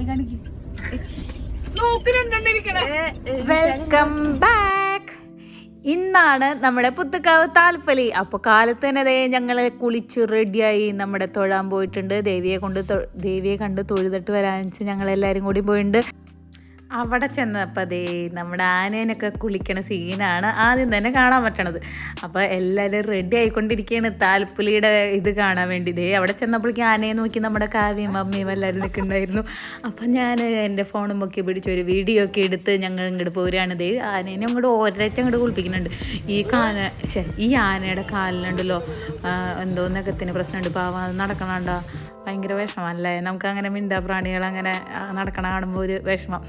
Hi കാണിക്ക് welcome back. ഇന്നാണ് നമ്മുടെ പുത്തുക്കാവ് താൽപ്പലി. അപ്പോൾ കാലത്ത് തന്നെ ദേ ഞങ്ങൾ കുളിച്ച് റെഡിയായി നമ്മുടെ തൊഴാൻ പോയിട്ടുണ്ട്. ദേവിയെ കൊണ്ട് ദേവിയെ കണ്ട് തൊഴുതിട്ട് വരാൻ വെച്ച് ഞങ്ങൾ എല്ലാവരും കൂടി പോയിട്ടുണ്ട് അവിടെ ചെന്നപ്പോൾ ദേ നമ്മുടെ ആനേനൊക്കെ കുളിക്കണ സീനാണ് ആദ്യം തന്നെ കാണാൻ പറ്റണത്. അപ്പോൾ എല്ലാവരും റെഡി ആയിക്കൊണ്ടിരിക്കുകയാണ് താൽപ്പുലിയുടെ ഇത് കാണാൻ വേണ്ടി. ദേ അവിടെ ചെന്നപ്പോഴേക്കും ആനയെ നോക്കി നമ്മുടെ കാവ്യം അമ്മയും എല്ലാവരും നിൽക്കുന്നുണ്ടായിരുന്നു. അപ്പം ഞാൻ എന്റെ ഫോണും ഒക്കെ പിടിച്ച് ഒരു വീഡിയോ ഒക്കെ എടുത്ത് ഞങ്ങൾ ഇങ്ങോട്ട് പോരുകയാണ്. ദേ ആനേനെ അങ്ങോട്ട് ഒരച്ച അങ്ങോട്ട് കുളിപ്പിക്കുന്നുണ്ട്. ഈ കാന ഈ ആനയുടെ കാലിനുണ്ടല്ലോ എന്തോന്നൊക്കെ എന്തോ നഖത്തിന് പ്രശ്നമുണ്ട്. പാവം നടക്കണണ്ട ഭയങ്കര വിഷമല്ലേ നമുക്ക് അങ്ങനെ മിണ്ടാ പ്രാണികൾ അങ്ങനെ നടക്കണ കാണുമ്പോൾ ഒരു വിഷമം.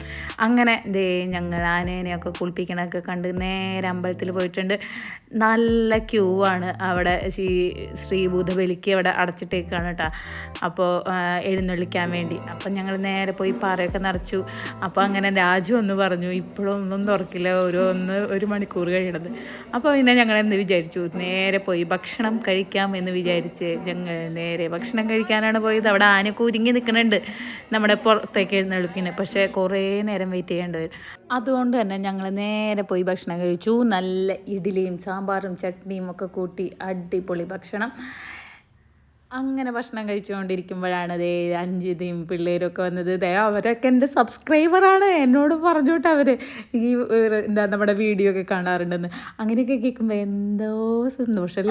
അങ്ങനെ ദേ ഞങ്ങൾ ആനേനെയൊക്കെ കുളിപ്പിക്കണൊക്കെ കണ്ട് നേരെ അമ്പലത്തിൽ പോയിട്ടുണ്ട്. നല്ല ക്യൂ ആണ് അവിടെ ശ്രീ ശ്രീഭൂതബലിക്ക് അവിടെ അടച്ചിട്ടേക്കാണ് കേട്ടോ. അപ്പോൾ എഴുന്നള്ളിക്കാൻ വേണ്ടി. അപ്പം ഞങ്ങൾ നേരെ പോയി പാറയൊക്കെ നിറച്ചു. അപ്പോൾ അങ്ങനെ രാജു ഒന്ന് പറഞ്ഞു ഇപ്പോഴൊന്നും തുറക്കില്ല ഓരോ ഒന്ന് ഒരു മണിക്കൂർ കഴിയണത്. അപ്പോൾ പിന്നെ ഞങ്ങൾ എന്ത് വിചാരിച്ചു നേരെ പോയി ഭക്ഷണം കഴിക്കാം എന്ന് വിചാരിച്ച് ഞങ്ങൾ നേരെ ഭക്ഷണം കഴിക്കാനാണ് പോയത് അവിടെ ഒരുങ്ങി നിൽക്കുന്നുണ്ട് നമ്മുടെ പുറത്തേക്ക് എഴുന്നള്ളിപ്പിന്. പക്ഷേ കുറേ നേരം വെയിറ്റ് ചെയ്യേണ്ടി വരും. അതുകൊണ്ട് തന്നെ ഞങ്ങൾ നേരെ പോയി ഭക്ഷണം കഴിച്ചു. നല്ല ഇഡ്ഡലിയും സാമ്പാറും ചട്നിയും ഒക്കെ കൂട്ടി അടിപൊളി ഭക്ഷണം. അങ്ങനെ ഭക്ഷണം കഴിച്ചുകൊണ്ടിരിക്കുമ്പോഴാണ് ദേ അഞ്ജിതയും പിള്ളേരൊക്കെ വന്നത്. ദേ അവരൊക്കെ എന്റെ സബ്സ്ക്രൈബറാണ് എന്നോട് പറഞ്ഞോട്ടെ അവർ ഈ എന്താ നമ്മുടെ വീഡിയോ ഒക്കെ കാണാറുണ്ടെന്ന്. അങ്ങനെയൊക്കെ കേൾക്കുമ്പോൾ എന്തോ സന്തോഷം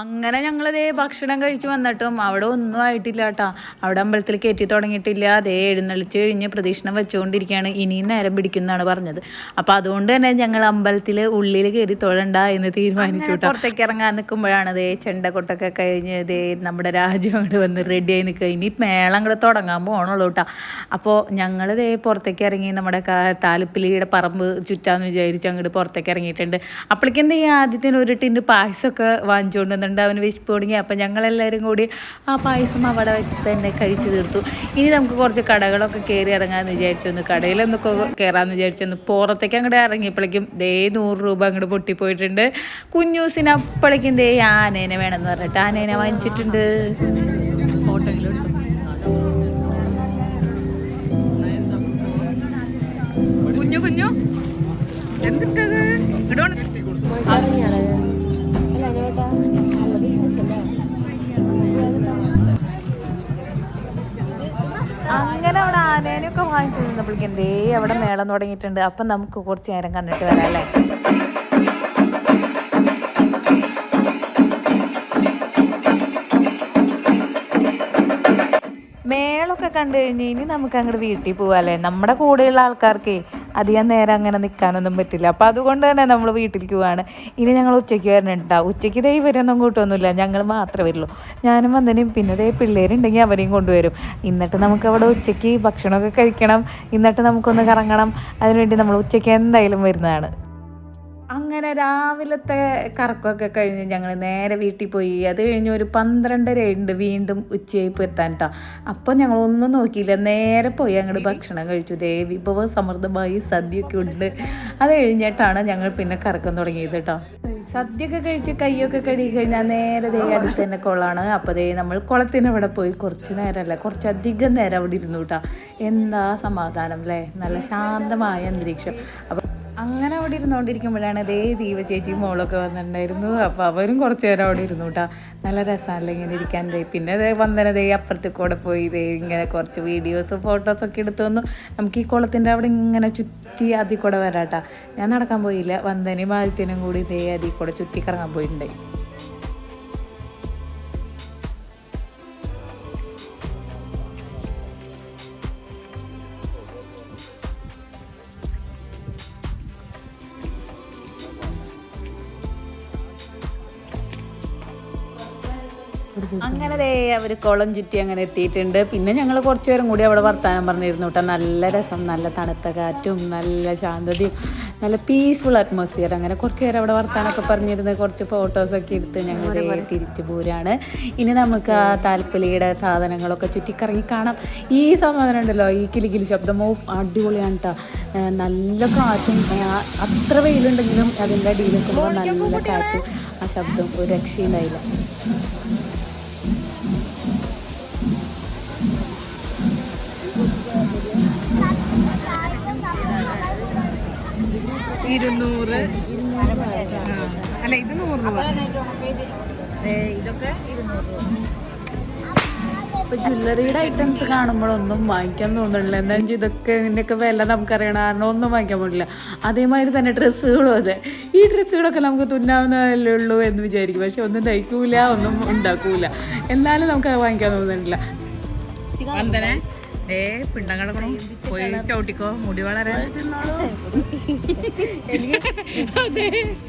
അങ്ങനെ ഞങ്ങളിതേ ഭക്ഷണം കഴിച്ച് വന്നിട്ടും അവിടെ ഒന്നും ആയിട്ടില്ല കേട്ടോ അവിടെ അമ്പലത്തിൽ കയറ്റി തുടങ്ങിയിട്ടില്ല. അതേ എഴുന്നള്ളിച്ച് കഴിഞ്ഞ് പ്രദക്ഷിണം വെച്ചുകൊണ്ടിരിക്കുകയാണ്. ഇനിയും നേരം പിടിക്കുന്നതാണ് പറഞ്ഞത്. അപ്പോൾ അതുകൊണ്ട് തന്നെ ഞങ്ങൾ അമ്പലത്തിൽ ഉള്ളിൽ കയറി തൊഴണ്ട എന്ന് തീരുമാനിച്ചു കേട്ടോ പുറത്തേക്ക് ഇറങ്ങാൻ നിൽക്കുമ്പോഴാണ് ദേ ചെണ്ടക്കൊട്ടൊക്കെ കഴിഞ്ഞ് ദേ നമ്മുടെ രാജ്യം അങ്ങോട്ട് വന്ന് റെഡിയായി നിൽക്കുക. ഇനി മേളം കൂടെ തുടങ്ങാൻ പോകണുള്ളൂ കേട്ടോ അപ്പോൾ ഞങ്ങൾ ദേ പുറത്തേക്ക് ഇറങ്ങി നമ്മുടെ താലപ്പിലിയുടെ പറമ്പ് ചുറ്റാന്ന് വിചാരിച്ച് അങ്ങോട്ട് പുറത്തേക്ക് ഇറങ്ങിയിട്ടുണ്ട്. അപ്പോഴേക്കെന്താ ഈ ആദ്യത്തിന് ഒരു ടിന്റെ പായസമൊക്കെ വാങ്ങിച്ചുകൊണ്ട് വന്നിട്ടുണ്ട് അവന് വിശപ്പ് തുടങ്ങി. അപ്പം ഞങ്ങളെല്ലാവരും കൂടി ആ പായസം അവിടെ വെച്ച് തന്നെ കഴിച്ചു തീർത്തു. ഇനി നമുക്ക് കുറച്ച് കടകളൊക്കെ കയറി ഇറങ്ങാമെന്ന് വിചാരിച്ചു ഒന്ന് കടയിലൊന്നൊക്കെ കയറാമെന്ന് വിചാരിച്ചു ഒന്ന് പുറത്തേക്ക് അങ്ങോട്ട് ഇറങ്ങിയപ്പോഴേക്കും ദേ നൂറ് രൂപ അങ്ങോട്ട് പൊട്ടിപ്പോയിട്ടുണ്ട്. കുഞ്ഞൂസിന് അപ്പോഴേക്കും ദേ ആനേനെ വേണമെന്ന് പറഞ്ഞിട്ട് ആനേനെ വാങ്ങിച്ചിട്ടുണ്ട്. കുഞ്ഞു കുഞ്ഞു. എന്തിട്ടത് വാങ്ങിച്ചു നിന്നപ്പോഴേക്കും എന്തേ അവിടെ മേളം തുടങ്ങിയിട്ടുണ്ട്. അപ്പം നമുക്ക് കുറച്ച് നേരം കണ്ടിട്ട് വരാം അല്ലേ? മേളൊക്കെ കണ്ടു കഴിഞ്ഞ് ഇനി നമുക്ക് അങ്ങോട്ട് വീട്ടിൽ പോവാല്ലേ നമ്മുടെ കൂടെയുള്ള ആൾക്കാർക്ക് അധികം നേരം അങ്ങനെ നിൽക്കാനൊന്നും പറ്റില്ല. അപ്പോൾ അതുകൊണ്ട് തന്നെ നമ്മൾ വീട്ടിലേക്ക് പോവാണ്. ഇനി ഞങ്ങൾ ഉച്ചയ്ക്ക് വരണുണ്ടാവും ഉച്ചയ്ക്ക് ദേ ഇവരൊന്നും കൂട്ടൊന്നുമില്ല. ഞങ്ങൾ മാത്രമേ വരുള്ളൂ. ഞാനും വന്നതിനും പിന്നെ ദേ പിള്ളേരുണ്ടെങ്കിൽ അവരെയും കൊണ്ടുവരും. എന്നിട്ട് നമുക്ക് അവിടെ ഉച്ചയ്ക്ക് ഭക്ഷണമൊക്കെ കഴിക്കണം. എന്നിട്ട് നമുക്കൊന്ന് കറങ്ങണം. അതിനുവേണ്ടി നമ്മൾ ഉച്ചയ്ക്ക് എന്തായാലും വരുന്നതാണ്. അങ്ങനെ രാവിലത്തെ കറക്കമൊക്കെ കഴിഞ്ഞ് ഞങ്ങൾ നേരെ വീട്ടിൽ പോയി. അത് കഴിഞ്ഞ് ഒരു പന്ത്രണ്ടര ഉണ്ട് വീണ്ടും ഉച്ചയായിപ്പോൾ എത്താൻ കേട്ടോ അപ്പോൾ ഞങ്ങൾ ഒന്നും നോക്കിയില്ല. നേരെ പോയി അങ്ങോട്ട് ഭക്ഷണം കഴിച്ചു. ദേ വിഭവ സമൃദ്ധമായി സദ്യയൊക്കെ ഉണ്ട്. അത് കഴിഞ്ഞിട്ടാണ് ഞങ്ങൾ പിന്നെ കറക്കം തുടങ്ങിയത് കേട്ടോ സദ്യയൊക്കെ കഴിച്ച് കൈയൊക്കെ കഴുകി കഴിഞ്ഞാൽ നേരെ ദേ അടുത്ത് തന്നെ കുളമാണ് അപ്പോൾ ദേ നമ്മൾ കുളത്തിന് അവിടെ പോയി കുറച്ച് നേരമല്ല കുറച്ചധികം നേരം അവിടെ ഇരുന്നു കേട്ടോ എന്താ സമാധാനം അല്ലേ നല്ല ശാന്തമായ അന്തരീക്ഷം. അപ്പോൾ അങ്ങനെ അവിടെ ഇരുന്നുകൊണ്ടിരിക്കുമ്പോഴാണ് അതേ ദീപ ചേച്ചി മോളൊക്കെ വന്നിട്ടുണ്ടായിരുന്നു. അപ്പോൾ അവരും കുറച്ച് നേരം അവിടെ ഇരുന്നു കേട്ടോ നല്ല രസമല്ല ഇങ്ങനെ ഇരിക്കാൻ പിന്നെ ദേ വന്ദന ദേ അപ്പുറത്ത് കൂടെ പോയി ദേ ഇങ്ങനെ കുറച്ച് വീഡിയോസ് ഫോട്ടോസൊക്കെ എടുത്തു വന്നു. നമുക്ക് ഈ കുളത്തിന്റെ അവിടെ ഇങ്ങനെ ചുറ്റി അതിൽ കൂടെ വരാട്ടാ ഞാൻ നടക്കാൻ പോയില്ല. വന്ദനയും ആദിത്യനും കൂടി ദേ അതിൽ കൂടെ ചുറ്റി കറങ്ങാൻ പോയിട്ടുണ്ടായി അങ്ങനെ ദേ അവർ കുളം ചുറ്റി അങ്ങനെ എത്തിയിട്ടുണ്ട്. പിന്നെ ഞങ്ങൾ കുറച്ച് നേരം കൂടി അവിടെ വർത്താനം പറഞ്ഞിരുന്നു കേട്ടോ നല്ല രസം നല്ല തണുത്ത കാറ്റും നല്ല ശാന്തതയും നല്ല പീസ്ഫുൾ അറ്റ്മോസ്ഫിയർ അങ്ങനെ കുറച്ച് നേരം അവിടെ വർത്താനൊക്കെ പറഞ്ഞിരുന്ന്. കുറച്ച് ഫോട്ടോസൊക്കെ എടുത്ത് ഞങ്ങൾ തിരിച്ചു പോരാണ്. ഇനി നമുക്ക് ആ താൽപ്പലിയുടെ സാധനങ്ങളൊക്കെ ചുറ്റിക്കറങ്ങി കാണാം. ഈ സാധനം ഉണ്ടല്ലോ ഈ കിലികിലി ശബ്ദം. ഓ അടിപൊളിയാണ് കേട്ടോ നല്ല കാറ്റും അത്ര വെയിലുണ്ടെങ്കിലും അതിന്റെ അടിയിൽ നിൽക്കുമ്പോൾ നല്ല കാറ്റും ആ ശബ്ദം ഒരു രക്ഷയുണ്ടായില്ല. ഇരുന്നൂറ്. അല്ല ഇത് നൂറ് രൂപ. ഇതൊക്കെ ജ്വല്ലറിയുടെ ഐറ്റംസ് കാണുമ്പോഴൊന്നും വാങ്ങിക്കാൻ തോന്നുന്നില്ല എന്താ വെച്ചാൽ ഇതൊക്കെ ഇതിന്റെയൊക്കെ വില നമുക്കറിയണം. കാരണം ഒന്നും വാങ്ങിക്കാൻ പറ്റില്ല അതേമാതിരി തന്നെ ഡ്രസ്സുകളും അതെ. ഈ ഡ്രസ്സുകളൊക്കെ നമുക്ക് തുന്നാവുന്നതല്ലേ ഉള്ളൂ എന്ന് വിചാരിക്കും. പക്ഷെ ഒന്നും തയ്ക്കൂല ഒന്നും ഉണ്ടാക്കൂല. എന്നാലും നമുക്ക് അത് വാങ്ങിക്കാൻ തോന്നുന്നില്ല വന്ദന. ഏ പിണ്ടം കിടക്കണം പോയി ചവിട്ടിക്കോ. മുടി വളരെ അതെ,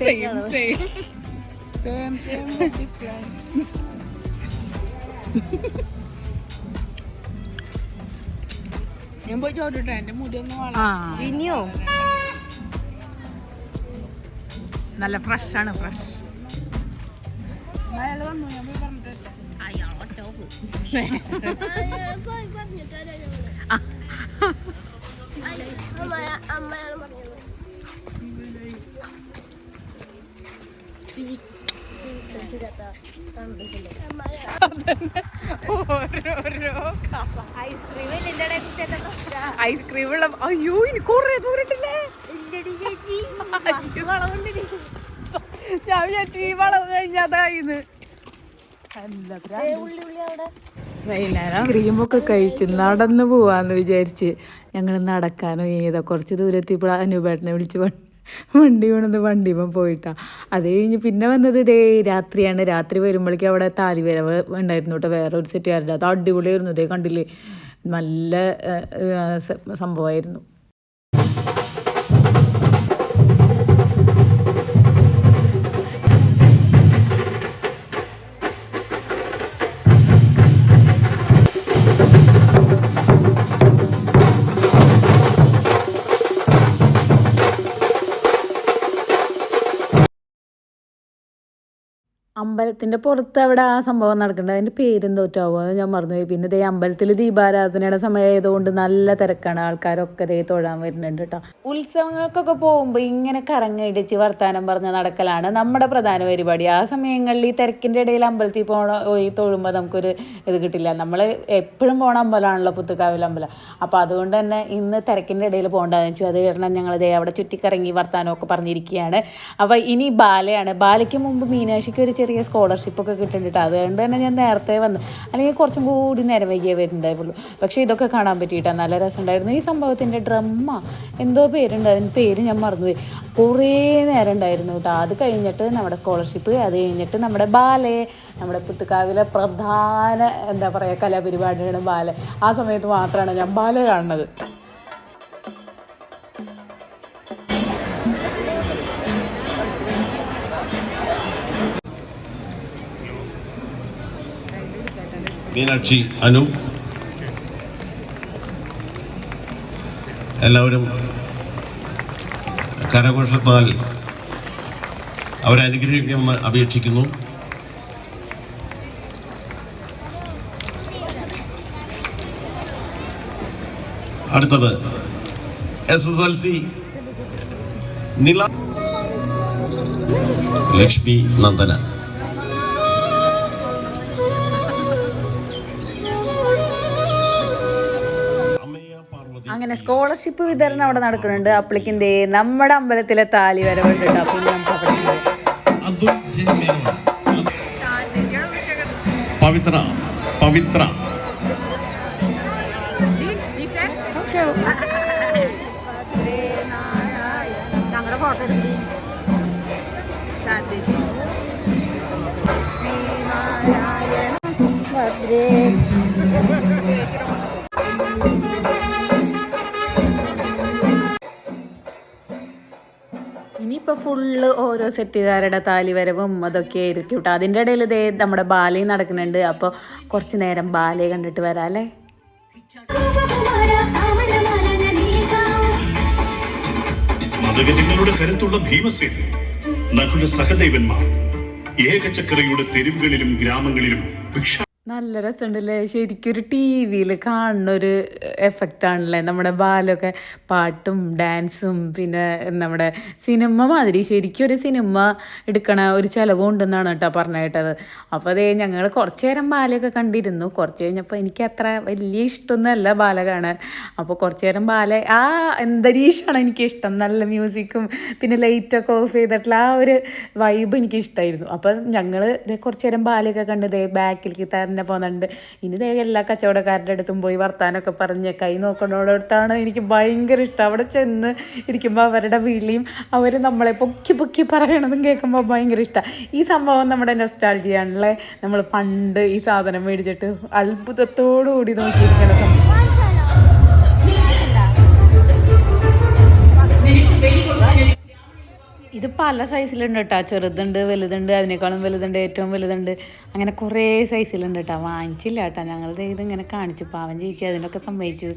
same, same. ഞാൻ പോയി ചോദിട്ടെ എന്റെ മുടി ഒന്ന് ഇനിയോ? നല്ല ഫ്രഷ് ആണ് ഫ്രഷ് വന്നു. ഞാൻ ഐസ്ക്രീം ഉള്ള അയ്യോ ഇനി കൊറേ ദൂരട്ടില്ലേ ഞാൻ വിചാരിച്ചു ഈ വളവ് കഴിഞ്ഞതായിന്ന് ക്രീമൊക്കെ കഴിച്ച് നടന്നു പോവാന്ന് വിചാരിച്ച് ഞങ്ങൾ നടക്കാനോ ഏതോ കുറച്ച് ദൂരത്തിയപ്പോൾ അനുപേട്ടനെ വിളിച്ച് വണ്ടി കൊണ്ടുവന്ന് വണ്ടിമ പോയിട്ടാ. അത് കഴിഞ്ഞ് പിന്നെ വന്നത് ഇതേ രാത്രിയാണ്. രാത്രി വരുമ്പോഴേക്കും അവിടെ താലിവരവ് ഉണ്ടായിരുന്നു കേട്ടോ. വേറെ ഒരു സെറ്റുകാരുടെ അത് അടിപൊളിയായിരുന്നു. ഇതേ കണ്ടില്ലേ? നല്ല സംഭവമായിരുന്നു. അമ്പലത്തിന്റെ പുറത്ത് അവിടെ ആ സംഭവം നടക്കുന്നുണ്ട് അതിന്റെ പേരെന്തോറ്റാവോ അത് ഞാൻ മറന്നുപോയി പിന്നെ ദേ അമ്പലത്തിൽ ദീപാരാധനയുടെ സമയമായതുകൊണ്ട് നല്ല തിരക്കാണ്. ആൾക്കാരൊക്കെ ദേ തൊഴാൻ വരുന്നുണ്ട് കേട്ടോ ഉത്സവങ്ങൾക്കൊക്കെ പോകുമ്പോൾ ഇങ്ങനെ കറങ്ങടിച്ച് വർത്താനം പറഞ്ഞ് നടക്കലാണ് നമ്മുടെ പ്രധാന പരിപാടി. ആ സമയങ്ങളിൽ ഈ തിരക്കിന്റെ ഇടയിൽ അമ്പലത്തിൽ പോണ പോയി തൊഴുമ്പോൾ നമുക്കൊരു ഇത് കിട്ടില്ല. നമ്മൾ എപ്പോഴും പോണ അമ്പലമാണല്ലോ പുത്തുക്കാവിൽ അമ്പലം. അപ്പോൾ അതുകൊണ്ട് തന്നെ ഇന്ന് തിരക്കിന്റെ ഇടയിൽ പോകേണ്ടതെന്ന് വെച്ചു. അത് കാരണം ഞങ്ങൾ ദേ അവിടെ ചുറ്റിക്കറങ്ങി വർത്താനമൊക്കെ പറഞ്ഞിരിക്കുകയാണ്. അപ്പോൾ ഇനി ബാലയാണ്. ബാലയ്ക്ക് മുമ്പ് മീനാക്ഷിക്ക് ഒരു ചെറിയ സ്കോളർഷിപ്പ് ഒക്കെ കിട്ടുന്നുണ്ട് അതുകൊണ്ട് തന്നെ ഞാൻ നേരത്തെ വന്നു അല്ലെങ്കിൽ കുറച്ചും കൂടി നേരം വൈകിയേ വരുന്നുണ്ടായുള്ളൂ പക്ഷേ ഇതൊക്കെ കാണാൻ പറ്റിയിട്ടാണ് നല്ല രസമുണ്ടായിരുന്നു. ഈ സംഭവത്തിന്റെ ഡ്രമ്മ എന്തോ പേരുണ്ട് അതിന് പേര് ഞാൻ മറന്നുപോയി. കുറേ നേരം ഉണ്ടായിരുന്നു കേട്ടോ. അത് കഴിഞ്ഞിട്ട് നമ്മുടെ സ്കോളർഷിപ്പ് അത് കഴിഞ്ഞിട്ട് നമ്മുടെ ബാലെ നമ്മുടെ പുത്തുക്കാവിലെ പ്രധാന എന്താ പറയുക കലാപരിപാടിയാണ് ബാലെ. ആ സമയത്ത് മാത്രമാണ് ഞാൻ ബാല കാണുന്നത്. മീനാക്ഷി അനു. എല്ലാവരും കരഘോഷത്താൽ അവരെ അനുഗ്രഹിക്കുമെന്ന് അപേക്ഷിക്കുന്നു. അടുത്തത് എസ് എസ് എൽ സി നില ലക്ഷ്മി നന്ദന. അങ്ങനെ സ്കോളർഷിപ്പ് വിതരണം അവിടെ നടക്കുന്നുണ്ട്. അപ്പളിക്കിന്റെ നമ്മുടെ അമ്പലത്തിലെ താലി വരവുണ്ട് കേട്ടോ നമുക്ക് അവിടെ പവിത്ര പവിത്ര. ഞങ്ങളുടെ ഫോട്ടോ എടുക്കും. ഇനിയിപ്പോൾ ഫുള്ള് ഓരോ സെറ്റുകാരുടെ താലിവരവും അതൊക്കെ ആയിരിക്കും കേട്ടോ അതിന്റെ ഇടയിൽ ഇതേ നമ്മുടെ ബാലി നടക്കുന്നുണ്ട്. അപ്പോൾ കുറച്ച് നേരം ബാലയെ കണ്ടിട്ട് വരാം അല്ലേ? മതഗജങ്ങളുടെ കരുത്തുള്ള ഭീമസേൻ നകുല സഹദേവന്മാർ ഏകചക്രയുടെ തെരുവുകളിലും ഗ്രാമങ്ങളിലും ഭിക്ഷ നല്ല രസമുണ്ടല്ലേ? ശരിക്കും ഒരു ടി വിയിൽ കാണുന്ന ഒരു എഫക്റ്റ് ആണല്ലേ? നമ്മുടെ ബാലൊക്കെ പാട്ടും ഡാൻസും പിന്നെ നമ്മുടെ സിനിമ മാതിരി ശരിക്കും ഒരു സിനിമ എടുക്കണ ഒരു ചിലവുണ്ടെന്നാണ് കേട്ടോ പറഞ്ഞു കേട്ടത്. അപ്പോൾ അതേ ഞങ്ങൾ കുറച്ച് നേരം ബാലയൊക്കെ കണ്ടിരുന്നു. കുറച്ച് കഴിഞ്ഞപ്പോൾ എനിക്ക് അത്ര വലിയ ഇഷ്ടമൊന്നുമല്ല ബാല കാണാൻ. അപ്പോൾ കുറച്ച് നേരം ബാല ആ അന്തരീക്ഷമാണ് എനിക്കിഷ്ടം. നല്ല മ്യൂസിക്കും പിന്നെ ലൈറ്റൊക്കെ ഓഫ് ചെയ്തിട്ടുള്ള ആ ഒരു വൈബ് എനിക്ക് ഇഷ്ടമായിരുന്നു അപ്പം ഞങ്ങൾ കുറച്ച് നേരം ബാലയൊക്കെ കണ്ടത് ബാക്കിലേക്ക് തന്നെ പോകുന്നുണ്ട് ഇനി ദേ എല്ലാ കച്ചവടക്കാരുടെ അടുത്തും പോയി വർത്താനമൊക്കെ പറഞ്ഞ് കൈ നോക്കണോടത്താണ് എനിക്ക് ഭയങ്കര ഇഷ്ടം. അവിടെ ചെന്ന് ഇരിക്കുമ്പോൾ അവരുടെ വിളിയും അവർ നമ്മളെ പൊക്കി പൊക്കി പറയണതും കേൾക്കുമ്പോൾ ഭയങ്കര ഇഷ്ടമാണ് ഈ സംഭവം നമ്മുടെ നൊസ്റ്റാൾജിയാണല്ലേ നമ്മൾ പണ്ട് ഈ സാധനം മേടിച്ചിട്ട് അത്ഭുതത്തോടു കൂടി നോക്കിയിരിക്കുന്ന ഇത് പല സൈസിലുണ്ട് കേട്ടോ ചെറുതുണ്ട് വലുതുണ്ട് അതിനേക്കാളും വലുതുണ്ട് ഏറ്റവും വലുതുണ്ട്. അങ്ങനെ കുറേ സൈസിലുണ്ട് കേട്ടോ വാങ്ങിച്ചില്ല കേട്ടോ ഞങ്ങളുടെ ഇത് ഇങ്ങനെ കാണിച്ചു. പാവം ചേച്ചി അതിനൊക്കെ സമ്മതിച്ചു ഇത്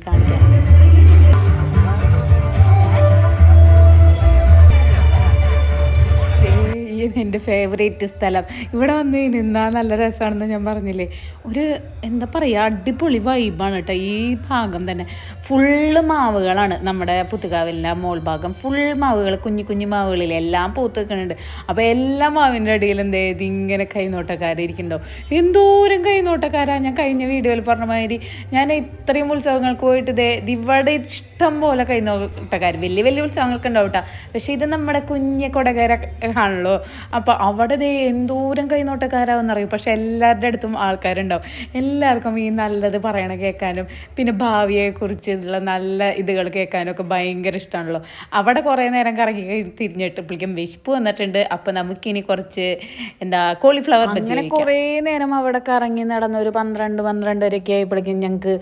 ദേ, എന്റെ ഫേവറേറ്റ് സ്ഥലം. ഇവിടെ വന്ന് നിന്നാൽ നല്ല രസമാണെന്ന് ഞാൻ പറഞ്ഞില്ലേ? ഒരു എന്താ പറയുക അടിപൊളി വൈബാണ് കേട്ടോ ഈ ഭാഗം തന്നെ. ഫുള്ള് മാവുകളാണ് നമ്മുടെ പുത്തുകാവിലിന്റെ മോൾ ഭാഗം. ഫുൾ മാവുകൾ കുഞ്ഞു കുഞ്ഞു മാവുകളിൽ എല്ലാം പൂത്ത് വെക്കുന്നുണ്ട് അപ്പോൾ എല്ലാ മാവിന്റെ അടിയിൽ എന്തേ ഇതിങ്ങനെ കൈനോട്ടക്കാരിയ്ക്കുന്നുണ്ടോ എന്തോരം കൈനോട്ടക്കാരാണ് ഞാൻ കഴിഞ്ഞ വീഡിയോയിൽ പറഞ്ഞ മാതിരി ഞാൻ ഇത്രയും ഉത്സവങ്ങൾക്ക് പോയിട്ട് ഇതേ ഇവിടെ ഇഷ്ടം പോലെ കൈനോട്ടക്കാർ വലിയ വലിയ ഉത്സവങ്ങൾക്ക് ഉണ്ടാവും കേട്ടോ. പക്ഷേ ഇത് നമ്മുടെ കുഞ്ഞ് കൊടകര ആണല്ലോ. അപ്പോൾ അവിടെ ദേ എന്തോരം കൈനോട്ടക്കാരാവെന്ന് അറിയും പക്ഷെ എല്ലാവരുടെ അടുത്തും ആൾക്കാരുണ്ടാവും. എല്ലാവർക്കും ഈ നല്ലത് പറയണ കേൾക്കാനും പിന്നെ ഭാവിയെക്കുറിച്ചുള്ള നല്ല ഇതുകൾ കേൾക്കാനും ഒക്കെ ഭയങ്കര ഇഷ്ടമാണല്ലോ അവിടെ കുറേ നേരം കറങ്ങി കഴിഞ്ഞ് തിരിഞ്ഞിട്ടപ്പോഴേക്കും വിശപ്പ് വന്നിട്ടുണ്ട് അപ്പോൾ നമുക്കിനി കുറച്ച് എന്താ കോളിഫ്ലവർ അങ്ങനെ കുറേ നേരം അവിടെ കറങ്ങി നടന്ന ഒരു പന്ത്രണ്ട് പന്ത്രണ്ടരയൊക്കെ ആയപ്പോഴേക്കും ഞങ്ങൾക്ക്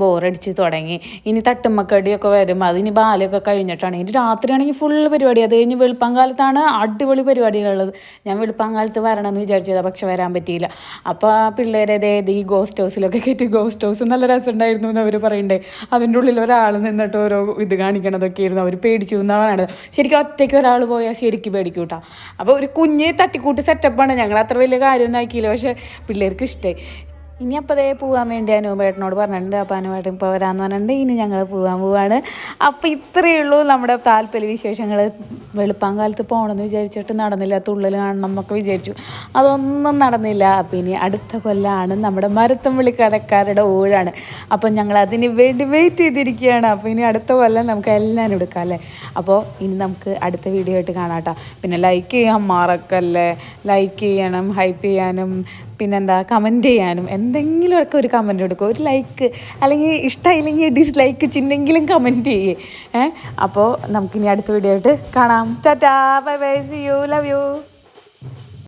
ബോറടിച്ച് തുടങ്ങി. ഇനി തട്ടുമ്മക്കടിയൊക്കെ വരും അതിന് ബാലയൊക്കെ കഴിഞ്ഞിട്ടാണ്. ഇനി രാത്രിയാണെങ്കിൽ ഫുൾ പരിപാടി. അത് കഴിഞ്ഞ് വെളുപ്പം കാലത്താണ് അടിപൊളി പരിപാടികളുള്ളത് ഞാൻ വെളുപ്പാങ്കാലത്ത് വരണമെന്ന് വിചാരിച്ചതാണ് പക്ഷെ വരാൻ പറ്റിയില്ല. അപ്പോൾ ആ പിള്ളേരെ ഈ ഗോസ്റ്റ് ഹൗസിലൊക്കെ കയറ്റി ഗോസ്റ്റ് ഹൗസ് നല്ല രസമുണ്ടായിരുന്നു എന്ന് അവർ പറയണ്ടേ. അതിന്റെ ഉള്ളിൽ ഒരാൾ നിന്നിട്ട് ഓരോ ഇത് കാണിക്കണതൊക്കെ ആയിരുന്നു അവർ പേടിച്ചു എന്നാണ് ശരിക്കും ഒറ്റയ്ക്ക് ഒരാൾ പോയാൽ ശരിക്കും പേടിക്കൂട്ടാ. കേട്ടോ അപ്പോൾ ഒരു കുഞ്ഞ് തട്ടിക്കൂട്ട് സെറ്റപ്പാണ് ഞങ്ങൾ അത്ര വലിയ കാര്യമൊന്നും ആക്കിയില്ല. പക്ഷേ പിള്ളേർക്ക് ഇഷ്ടമായി ഇനി അപ്പോൾ അതേ പോകാൻ വേണ്ടി അനൂപേട്ടനോട് പറഞ്ഞിട്ടുണ്ട്. അപ്പോൾ അനുപേട്ടൻ ഇപ്പോൾ വരാമെന്ന് പറഞ്ഞിട്ടുണ്ട്. ഇനി ഞങ്ങൾ പോകാൻ പോവാണ്. അപ്പോൾ ഇത്രയേ ഉള്ളൂ നമ്മുടെ താല്പര്യ വിശേഷങ്ങൾ വെളുപ്പാങ്കാലത്ത് പോകണമെന്ന് വിചാരിച്ചിട്ട് നടന്നില്ല. തുള്ളൽ കാണണം എന്നൊക്കെ വിചാരിച്ചു. അതൊന്നും നടന്നില്ല. അപ്പോൾ ഇനി അടുത്ത കൊല്ലമാണ് നമ്മുടെ മരത്തും വിളിക്കടക്കാരുടെ ഊഴാണ്. അപ്പം ഞങ്ങൾ അതിന് വേണ്ടി വെയിറ്റ് ചെയ്തിരിക്കുകയാണ്. അപ്പോൾ ഇനി അടുത്ത കൊല്ലം നമുക്ക് എല്ലാവരും എടുക്കാം അല്ലേ? അപ്പോൾ ഇനി നമുക്ക് അടുത്ത വീഡിയോ ആയിട്ട് കാണാം കേട്ടോ. പിന്നെ ലൈക്ക് ചെയ്യാൻ മറക്കല്ലേ? ലൈക്ക് ചെയ്യണം ഹൈപ്പ് ചെയ്യാനും പിന്നെന്താ കമന്റ് ചെയ്യാനും എന്തെങ്കിലുമൊക്കെ ഒരു കമന്റ് കൊടുക്കുക ഒരു ലൈക്ക് അല്ലെങ്കിൽ ഇഷ്ടമായില്ലെങ്കിൽ ഡിസ്ലൈക്ക് ചിന്നെങ്കിലും കമന്റ് ചെയ്യേ. ഏ? അപ്പോൾ നമുക്കിനി അടുത്ത വീഡിയോ ആയിട്ട് കാണാം. Tata bye bye see you love you